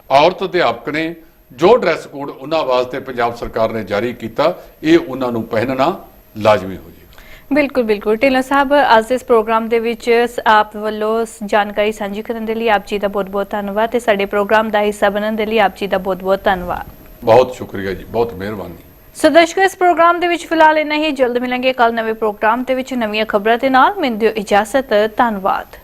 ਔਰਤ ਅਧਿਆਪਕ ਨੇ ਜੋ ਡਰੈਸ ਕੋਡ ਉਹਨਾਂ ਵਾਸਤੇ ਪੰਜਾਬ ਸਰਕਾਰ ਨੇ ਜਾਰੀ ਕੀਤਾ ਇਹ ਉਹਨਾਂ ਨੂੰ ਪਹਿਨਣਾ ਲਾਜ਼ਮੀ ਹੋ ਜਾਏਗਾ। ਬਿਲਕੁਲ ਬਿਲਕੁਲ। ਢਿੱਲੋਂ ਸਾਹਿਬ ਅੱਜ ਇਸ ਪ੍ਰੋਗਰਾਮ ਦੇ ਵਿੱਚ ਆਪ ਵੱਲੋਂ ਜਾਣਕਾਰੀ ਸਾਂਝੀ ਕਰਨ ਦੇ ਲਈ ਆਪ ਜੀ ਦਾ ਬਹੁਤ-ਬਹੁਤ ਧੰਨਵਾਦ ਤੇ ਸਾਡੇ ਪ੍ਰੋਗਰਾਮ ਦਾ ਹਿੱਸਾ ਬਣਨ ਦੇ ਲਈ ਆਪ ਜੀ ਦਾ ਬਹੁਤ-ਬਹੁਤ ਧੰਨਵਾਦ। ਬਹੁਤ ਸ਼ੁਕਰੀਆ ਜੀ ਬਹੁਤ ਮਿਹਰਬਾਨੀ। ਸੋ ਦਰਸ਼ਕੋ, ਇਸ ਪ੍ਰੋਗਰਾਮ ਦੇ ਵਿੱਚ ਫਿਲਹਾਲ ਇੰਨਾ ਹੀ। ਜਲਦ ਮਿਲਾਂਗੇ ਕੱਲ ਨਵੇਂ ਪ੍ਰੋਗਰਾਮ ਦੇ ਵਿੱਚ ਨਵੀਆਂ ਖਬਰਾਂ ਦੇ ਨਾਲ। ਮੈਨੂੰ ਦਿਓ ਇਜਾਜ਼ਤ। ਧੰਨਵਾਦ।